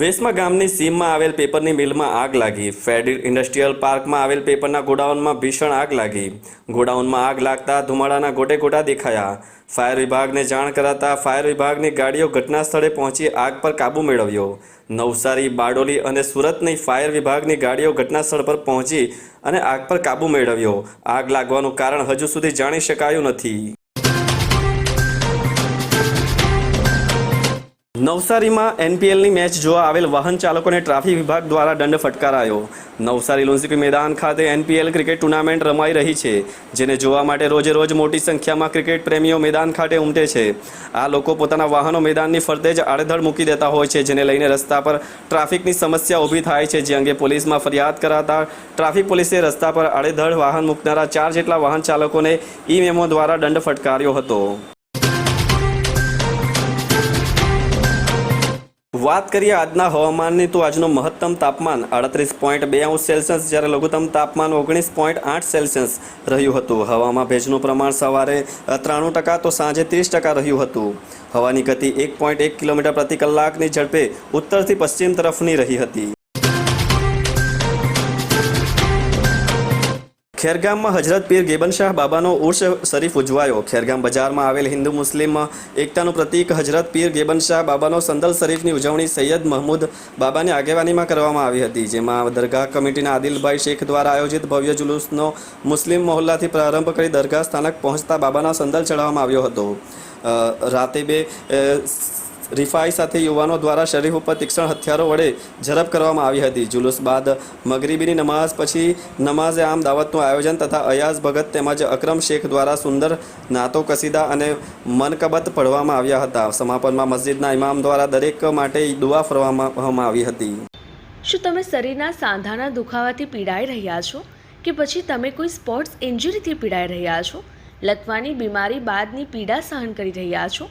વેસમા ગામની સીમમાં આવેલ પેપરની મિલમાં આગ લાગી. ફેડ ઇન્ડસ્ટ્રીયલ પાર્કમાં આવેલ પેપરના ગોડાઉનમાં ભીષણ આગ લાગી. ગોડાઉનમાં આગ લાગતા ધુમાડાના ગોટે ગોટા દેખાયા. ફાયર વિભાગને જાણ કરાતા ફાયર વિભાગની ગાડીઓ ઘટના સ્થળે પહોંચી આગ પર કાબૂ મેળવ્યો. નવસારી, બારડોલી અને સુરતની ફાયર વિભાગની ગાડીઓ ઘટના સ્થળ પર પહોંચી અને આગ પર કાબૂ મેળવ્યો. આગ લાગવાનું કારણ હજુ સુધી જાણી શકાયું નથી. નવસારીમાં એનપીએલની મેચ જોવા આવેલ વાહન ચાલકોને ટ્રાફિક વિભાગ દ્વારા દંડ ફટકારાયો. નવસારી લુન્સીપી મેદાન ખાતે એનપીએલ ક્રિકેટ ટુર્નામેન્ટ રમાઈ રહી છે, જેને જોવા માટે રોજે રોજ મોટી સંખ્યામાં ક્રિકેટ પ્રેમીઓ મેદાન ખાતે ઉમટે છે. આ લોકો પોતાના વાહનો મેદાનની ફરતે જ આડેધડ મૂકી દેતા હોય છે, જેને લઈને રસ્તા પર ટ્રાફિકની સમસ્યા ઊભી થાય છે. જે અંગે પોલીસમાં ફરિયાદ કરાતા ટ્રાફિક પોલીસે રસ્તા પર આડેધડ વાહન મૂકનારા ચાર જેટલા વાહન ચાલકોને ઈ મેમો દ્વારા દંડ ફટકાર્યો હતો. વાત કરીએ આજના હવામાનની, તો આજનું મહત્તમ તાપમાન આડત્રીસ પોઈન્ટ બે અંશ સેલ્સિયસ, જ્યારે લઘુત્તમ તાપમાન ઓગણીસ પોઈન્ટ આઠ સેલ્સિયસ રહ્યું હતું. હવામાં ભેજનું પ્રમાણ સવારે ત્રાણું ટકા તો સાંજે ત્રીસ ટકા રહ્યું હતું. હવાની ગતિ એક પોઈન્ટ એક કિલોમીટર પ્રતિ કલાકની ઝડપે ઉત્તરથી પશ્ચિમ તરફની રહી હતી. ખેરગામમાં હજરત પીર ગેબન શાહ બાબાનો ઉર્ષ શરીફ ઉજવાયો. ખેરગામ બજારમાં આવેલ હિન્દુ મુસ્લિમ એકતાનું પ્રતીક હજરત પીર ગેબન શાહ બાબાનો સંદલ શરીફની ઉજવણી સૈયદ મહમૂદ બાબાની આગેવાનીમાં કરવામાં આવી હતી, જેમાં દરગાહ કમિટીના આદિલભાઈ શેખ દ્વારા આયોજિત ભવ્ય જુલુસનો મુસ્લિમ મહોલ્લાથી પ્રારંભ કરી દરગાહ સ્થાનક પહોંચતા બાબાના સંદલ ચડાવવામાં આવ્યો હતો. રાતે બે રિફાઈ સાથે યુવાનો દ્વારા શરીફ ઉપર તીક્ષ્ણ હથિયારો વડે ઝડપ કરવામાં આવી હતી. જુલુસ બાદ મગરીબીની નમાઝ પછી નમાઝે આમ દાવતનું આયોજન તથા અયાઝ ભગત તેમજ અક્રમ શેખ દ્વારા સુંદર નાતો કસીદા અને મનકબત પઢવામાં આવ્યા હતા. સમાપનમાં મસ્જિદના ઇમામ દ્વારા દરેક માટે દુઆ ફરવામાં આવી હતી. શું તમે શરીરના સાંધાના દુખાવાથી પીડાઈ રહ્યા છો? કે પછી તમે કોઈ સ્પોર્ટ્સ ઇન્જરીથી પીડાઈ રહ્યા છો? લકવાની બીમારી બાદની પીડા સહન કરી રહ્યા છો?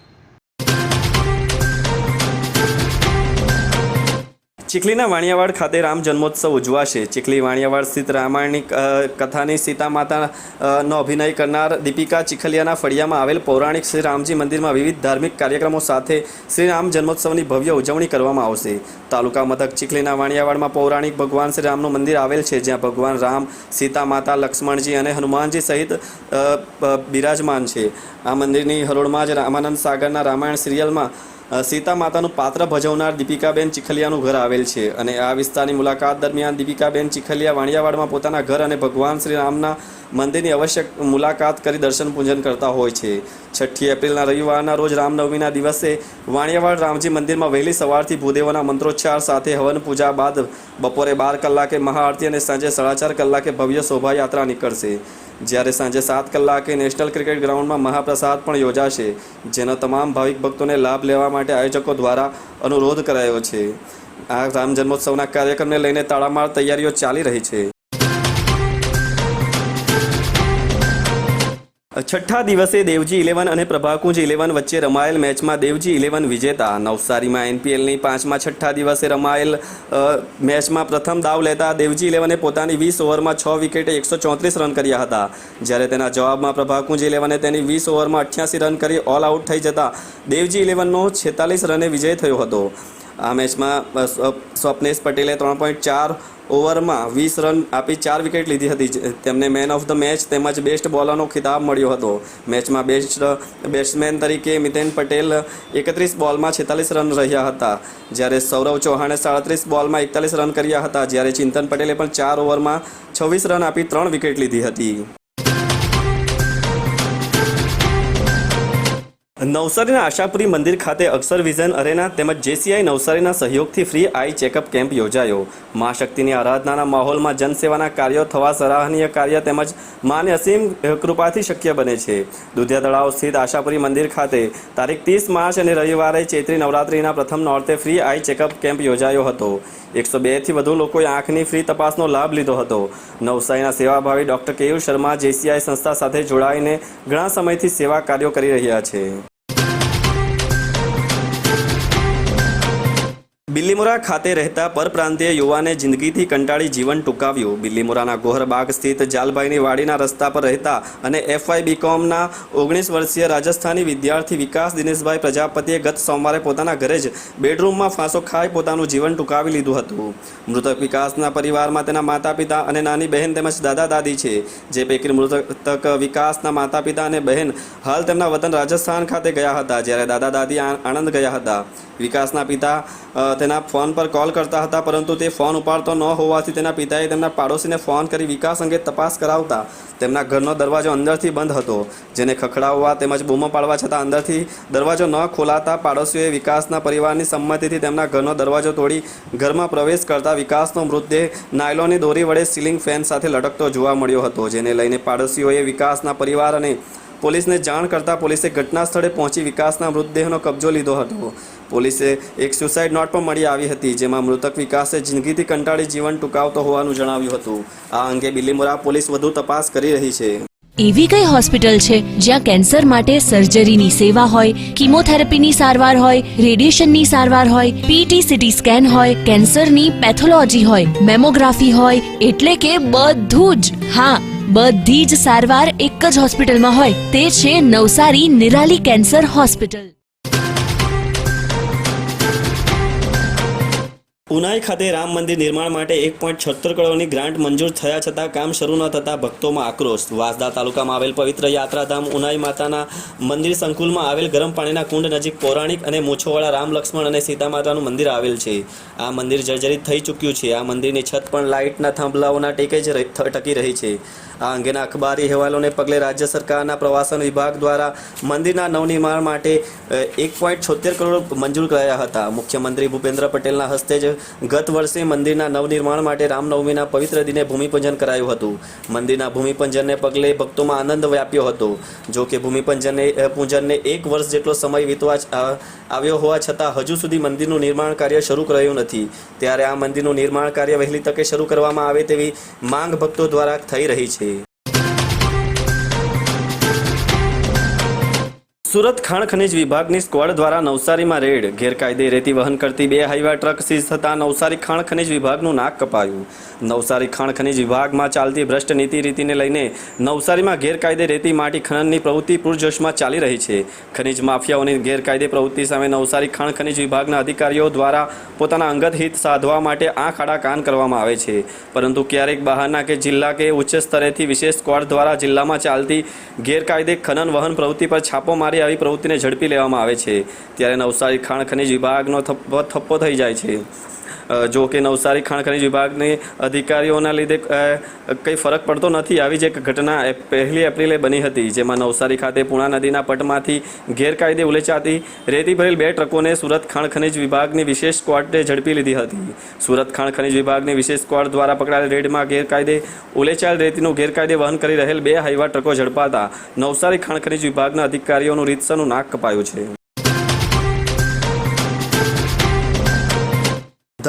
ચીખલીના વાણિયાવાડ ખાતે રામ જન્મોત્સવ ઉજવાશે. ચીખલી વાણિયાવાડ સ્થિત રામાયણિક કથાની સીતા માતાનો અભિનય કરનાર દીપિકા ચીખલિયાના ફળિયામાં આવેલ પૌરાણિક શ્રી રામજી મંદિરમાં વિવિધ ધાર્મિક કાર્યક્રમો સાથે શ્રી રામ જન્મોત્સવની ભવ્ય ઉજવણી કરવામાં આવશે. તાલુકા મથક ચીખલીના વાણિયાવાડમાં પૌરાણિક ભગવાન શ્રી રામનું મંદિર આવેલ છે, જ્યાં ભગવાન રામ, સીતા માતા, લક્ષ્મણજી અને હનુમાનજી સહિત બિરાજમાન છે. આ મંદિરની હરોળમાં જ રામાનંદ સાગરના રામાયણ સિરિયલમાં સીતા માતાનું પાત્ર ભજવનાર દીપિકાબેન ચીખલિયાનું ઘર આવેલ છે અને આ વિસ્તારની મુલાકાત દરમિયાન દીપિકાબેન ચીખલિયા વાણિયાવાડમાં પોતાના ઘર અને ભગવાન શ્રી રામના મંદિરની આવશ્યક મુલાકાત કરી દર્શન પૂજન કરતા હોય છે. છઠ્ઠી એપ્રિલના રવિવારના રોજ રામનવમીના દિવસે વાણિયાવાડ રામજી મંદિરમાં વહેલી સવારથી ભૂદેવોના મંત્રોચ્ચાર સાથે હવન પૂજા બાદ બપોરે બાર કલાકે મહાઆરતી અને સાંજે સાડા ચાર કલાકે ભવ્ય શોભાયાત્રા નીકળશે. જ્યારે સાંજે સાત કલાકે નેશનલ ક્રિકેટ ગ્રાઉન્ડમાં મહાપ્રસાદ પણ યોજાશે, જેનો તમામ ભાવિક ભક્તોને લાભ લેવા માટે આયોજકો દ્વારા અનુરોધ કરાયો છે. આ રામ જન્મોત્સવના કાર્યક્રમને લઈને તાળામાર તૈયારીઓ ચાલી રહી છે. છઠ્ઠા દિવસે દેવજી ઇલેવન અને પ્રભાકુંજ ઇલેવન વચ્ચે રમાયેલ મેચમાં દેવજી ઇલેવન વિજેતા નવસારીમાં એનપીએલની પાંચમાં છઠ્ઠા દિવસે રમાયેલ મેચમાં પ્રથમ દાવ લેતા દેવજી ઇલેવને પોતાની વીસ ઓવરમાં છ વિકેટે એકસો ચોત્રીસ રન કર્યા હતા. જ્યારે તેના જવાબમાં પ્રભાકુંજ ઇલેવને તેની વીસ ઓવરમાં અઠ્યાસી રન કરી ઓલ આઉટ થઈ જતા દેવજી ઇલેવનનો છેતાલીસ રને વિજય થયો હતો. આ મેચમાં સ્વપ્નેશ પટેલે ત્રણ પોઈન્ટ ચાર ઓવરમાં વીસ રન આપી ચાર વિકેટ લીધી હતી. તેમને મેન ઓફ ધ મેચ તેમજ બેસ્ટ બોલરનો ખિતાબ મળ્યો હતો. મેચમાં બેસ્ટ બેટ્સમેન તરીકે મિતેન પટેલ એકત્રીસ બોલમાં છેતાલીસ રન રહ્યા હતા. જ્યારે સૌરવ ચૌહાણે સાડત્રીસ બોલમાં એકતાલીસ રન કર્યા હતા. જ્યારે ચિંતન પટેલે પણ ચાર ઓવરમાં છવ્વીસ રન આપી ત્રણ વિકેટ લીધી હતી. નવસારીના આશાપુરી મંદિર ખાતે અક્ષર વિઝન અરેના તેમજ જેસીઆઈ નવસારીના સહયોગથી ફ્રી આઈ ચેકઅપ કેમ્પ યોજાયો. મા શક્તિની આરાધનાના માહોલમાં જનસેવાના કાર્યો થવા સરાહનીય કાર્ય તેમજ માને અસીમ કૃપાથી શક્ય બને છે. દુધિયા તળાવ સ્થિત આશાપુરી મંદિર ખાતે તારીખ ત્રીસ માર્ચ અને રવિવારે ચૈત્રી નવરાત્રિના પ્રથમ નોરતે ફ્રી આઈ ચેકઅપ કેમ્પ યોજાયો હતો. એકસો બેથી વધુ લોકોએ આંખની ફ્રી તપાસનો લાભ લીધો હતો. નવસારીના સેવાભાવી ડૉક્ટર કેયુર શર્મા જેસીઆઈ સંસ્થા સાથે જોડાઈને ઘણા સમયથી સેવા કાર્યો કરી રહ્યા છે. બિલ્લીમોરા ખાતે રહેતા પરપ્રાંતીય યુવાને જિંદગીથી કંટાળી જીવન ટૂંકાવ્યું. બિલ્લીમોરાના ગોહરબાગ સ્થિત જાલભાઈની વાડીના રસ્તા પર રહેતા અને એફવાય બીકોમના ઓગણીસ વર્ષીય રાજસ્થાની વિદ્યાર્થી વિકાસ દિનેશભાઈ પ્રજાપતિએ ગત સોમવારે પોતાના ઘરે જ બેડરૂમમાં ફાંસો ખાઈ પોતાનું જીવન ટૂંકાવી લીધું હતું. મૃતક વિકાસના પરિવારમાં તેના માતા પિતા અને નાની બહેન તેમજ દાદા દાદી છે. જે પૈકી મૃતક વિકાસના માતા પિતા અને બહેન હાલ તેમના વતન રાજસ્થાન ખાતે ગયા હતા. જ્યારે દાદા દાદી આણંદ ગયા હતા. વિકાસના પિતા તેના ફોન પર કોલ કરતા હતા, પરંતુ તે ફોન ઉપાડતો ન હોવાથી તેના પિતાએ તેમના પાડોશીને ફોન કરી વિકાસ અંગે તપાસ કરાવતા તેમના ઘરનો દરવાજો અંદરથી બંધ હતો, જેને ખખડાવવા તેમજ બૂમો પાડવા છતાં અંદરથી દરવાજો ન ખોલાતા પાડોશીઓએ વિકાસના પરિવારની સંમતિથી તેમના ઘરનો દરવાજો તોડી ઘરમાં પ્રવેશ કરતા વિકાસનો મૃતદેહ નાયલોની દોરી વડે સીલિંગ ફેન સાથે લટકતો જોવા મળ્યો હતો, જેને લઈને પાડોશીઓએ વિકાસના પરિવાર અને પોલીસને જાણ કરતાં પોલીસે ઘટના સ્થળે પહોંચી વિકાસના મૃતદેહનો કબજો લીધો હતો. પોલીસે એક સુસાઇડ નોટ પણ મળી આવી હતી, જેમાં મૃતક વિકાસે જિંદગીથી કંટાળી જીવન ટૂંકાવતો હોવાનું જણાવ્યું હતું. આ અંગે બિલીમોરા પોલીસ વધુ તપાસ કરી રહી છે. એવી કઈ હોસ્પિટલ છે જ્યાં કેન્સર માટે સર્જરીની સેવા હોય, કિમોથેરાપીની સારવાર હોય, રેડિયેશનની સારવાર હોય પીટી સીટી સ્કેન હોય, કેન્સરની પેથોલોજી હોય, મેમોગ્રાફી હોય, એટલે કે બધું જ. હા બધી જ સારવાર એક જ હોસ્પિટલમાં હોય. તે છે નવસારી નિરાલી કેન્સર હોસ્પિટલ. ઉનાઈ ખાતે રામ મંદિર નિર્માણ માટે એક પોઈન્ટ છત્તર કરોડની ગ્રાન્ટ મંજૂર થયા છતાં કામ શરૂ ન થતાં ભક્તોમાં આક્રોશ. વાસદા તાલુકામાં આવેલ પવિત્ર યાત્રાધામ ઉનાઈ માતાના મંદિર સંકુલમાં આવેલ ગરમ પાણીના કુંડ નજીક પૌરાણિક અને મૂછોવાળા રામ લક્ષ્મણ અને સીતા માતાનું મંદિર આવેલ છે. આ મંદિર જર્જરિત થઈ ચૂક્યું છે. આ મંદિરની છત પણ લાઇટના થાંભલાઓના ટેકે જ ટકી રહી છે. આ અંગેના અખબારી અહેવાલોને પગલે રાજ્ય સરકારના પ્રવાસન વિભાગ દ્વારા મંદિરના નવનિર્માણ માટે એક પોઈન્ટ છોતેર કરોડ મંજૂર કરાયા હતા. મુખ્યમંત્રી ભૂપેન્દ્ર પટેલના હસ્તે જ ગત વર્ષે મંદિરના નવનિર્માણ માટે રામનવમીના પવિત્ર દિને ભૂમિપૂજન કરાયું હતું. મંદિરના ભૂમિપૂજનને પગલે ભક્તોમાં આનંદ વ્યાપ્યો હતો. જો કે ભૂમિપૂજનને પૂજનને એક વર્ષ જેટલો સમય વીતવા આવ્યો હોવા છતાં હજુ સુધી મંદિરનું નિર્માણ કાર્ય શરૂ કરાયું નથી. ત્યારે આ મંદિરનું નિર્માણ કાર્ય વહેલી તકે શરૂ કરવામાં આવે તેવી માંગ ભક્તો દ્વારા થઈ રહી છે. સુરત ખાણ ખનિજ વિભાગની સ્ક્વોડ દ્વારા નવસારીમાં રેડ, ગેરકાયદે રેતી વહન કરતી બે હાઈવા ટ્રક સીઝ થતાં નવસારી ખાણ ખનિજ વિભાગનું નાક કપાયું. નવસારી ખાણ ખનિજ વિભાગમાં ચાલતી ભ્રષ્ટ નીતિ રીતિને લઈને નવસારીમાં ગેરકાયદે રેતી માટી ખનનની પ્રવૃત્તિ પૂરજોશમાં ચાલી રહી છે. ખનિજ માફિયાઓની ગેરકાયદે પ્રવૃત્તિ સામે નવસારી ખાણ ખનિજ વિભાગના અધિકારીઓ દ્વારા પોતાના અંગત હિત સાધવા માટે આંખ આડા કાન કરવામાં આવે છે. પરંતુ ક્યારેક બહારના કે જિલ્લા કે ઉચ્ચ સ્તરેથી વિશેષ સ્ક્વોડ દ્વારા જિલ્લામાં ચાલતી ગેરકાયદે ખનન વહન પ્રવૃત્તિ પર છાપો મારી આવી પ્રવૃત્તિને ઝડપી લેવામાં આવે છે. ત્યારે નવસારી ખાણ ખનિજ વિભાગનો થપ્પો થઈ જાય છે. જો કે નવસારી ખાણ ખનિજ વિભાગની અધિકારીઓના લીધે કંઈ ફરક પડતો નથી. આવી જ એક ઘટના પહેલી એપ્રિલે બની હતી, જેમાં નવસારી ખાતે પૂણા નદીના પટમાંથી ગેરકાયદે ઉલેચાતી રેતી ભરેલ બે ટ્રકોને સુરત ખાણ ખનીજ વિભાગની વિશેષ સ્ક્વોડે ઝડપી લીધી હતી. સુરત ખાણ ખનીજ વિભાગની વિશેષ સ્ક્વોડ દ્વારા પકડાયેલ રેડમાં ગેરકાયદે ઉલેચાયેલ રેતીનું ગેરકાયદે વહન કરી રહેલ બે હાઈવા ટ્રકો ઝડપાતા નવસારી ખાણ ખનીજ વિભાગના અધિકારીઓનું રીતસરનું નાક કપાયું છે.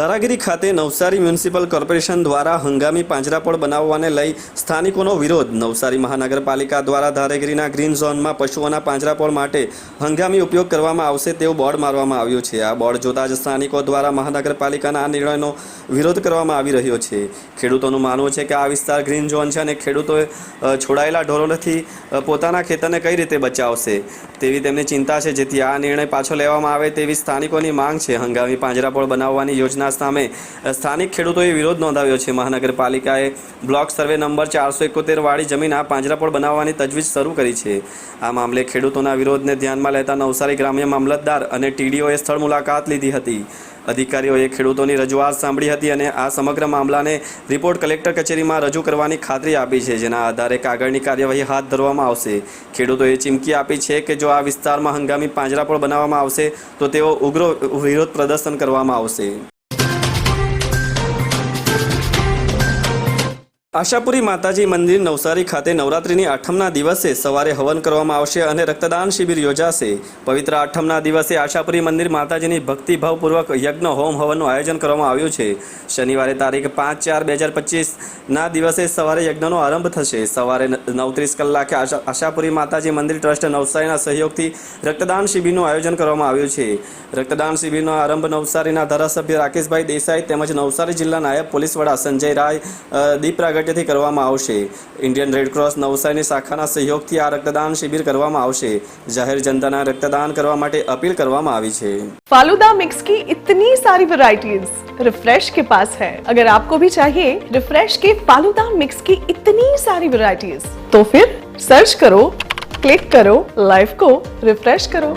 ધારાગીરી ખાતે નવસારી મ્યુનિસિપલ કોર્પોરેશન દ્વારા હંગામી પાંજરાપોળ બનાવવાને લઈ સ્થાનિકોનો વિરોધ. નવસારી મહાનગરપાલિકા દ્વારા ધારાગીરીના ગ્રીન ઝોનમાં પશુઓના પાંજરાપોળ માટે હંગામી ઉપયોગ કરવામાં આવશે તેવું બોર્ડ મારવામાં આવ્યું છે. આ બોર્ડ જોતા જ સ્થાનિકો દ્વારા મહાનગરપાલિકાના આ નિર્ણયનો વિરોધ કરવામાં આવી રહ્યો છે. ખેડૂતોનું માનવું છે કે આ વિસ્તાર ગ્રીન ઝોન છે અને ખેડૂતોએ છોડાયેલા ઢોરોથી પોતાના ખેતરને કઈ રીતે બચાવશે? તેવી તેમની ચિંતા છે, જેથી આ નિર્ણય પાછો લેવામાં આવે તેવી સ્થાનિકોની માંગ છે. હંગામી પાંજરાપોળ બનાવવાની યોજના સામે સ્થાનિક ખેડૂતોએ વિરોધ નોંધાવ્યો છે. મહાનગરપાલિકાએ બ્લોક સર્વે નંબર ચારસો એકોતેર વાળી જમીન આ પાંજરાપોળ બનાવવાની તજવીજ શરૂ કરી છે. આ મામલે ખેડૂતોના વિરોધને ધ્યાનમાં લેતા નવસારી ગ્રામ્ય મામલતદાર અને ટીડીઓએ સ્થળ મુલાકાત લીધી હતી. અધિકારીઓએ ખેડૂતોની રજૂઆત સાંભળી હતી અને આ સમગ્ર મામલાને રિપોર્ટ કલેક્ટર કચેરીમાં રજૂ કરવાની ખાતરી આપી છે. જેના આધારે કાગળની કાર્યવાહી હાથ ધરવામાં આવશે. ખેડૂતોએ ચીમકી આપી છે કે જો આ વિસ્તારમાં હંગામી પાંજરાપોળ બનાવવામાં આવશે, તો તેઓ ઉગ્ર વિરોધ પ્રદર્શન કરવામાં આવશે. આશાપુરી માતાજી મંદિર નવસારી ખાતે નવરાત્રિની આઠમના દિવસે સવારે હવન કરવામાં આવશે અને રક્તદાન શિબિર યોજાશે. પવિત્ર આઠમના દિવસે આશાપુરી મંદિર માતાજીની ભક્તિભાવપૂર્વક યજ્ઞ હોમ હવનનું આયોજન કરવામાં આવ્યું છે. શનિવારે તારીખ પાંચ ચાર બે હજાર પચીસના દિવસે સવારે યજ્ઞનો આરંભ થશે. સવારે નવત્રીસ કલાકે આશા આશાપુરી માતાજી મંદિર ટ્રસ્ટ નવસારીના સહયોગથી રક્તદાન શિબિરનું આયોજન કરવામાં આવ્યું છે. રક્તદાન શિબિરનો આરંભ નવસારીના ધારાસભ્ય રાકેશભાઈ દેસાઈ તેમજ નવસારી જિલ્લા નાયબ પોલીસ વડા સંજય રાય અ, દીપ પ્રાગટ્યથી કરવામાં આવશે ઇન્ડિયન રેડક્રોસ નવસારીની શાખાના સહયોગથી આ રક્તદાન શિબિર કરવામાં આવશે જાહેર જનતાના રક્તદાન કરવા માટે અપીલ કરવામાં આવી છે फालूदा मिक्स की इतनी सारी वैरायटीज रिफ्रेश के पास है अगर आपको भी चाहिए रिफ्रेश के फालूदा मिक्स की इतनी सारी वैरायटीज तो फिर सर्च करो क्लिक करो लाइफ को रिफ्रेश करो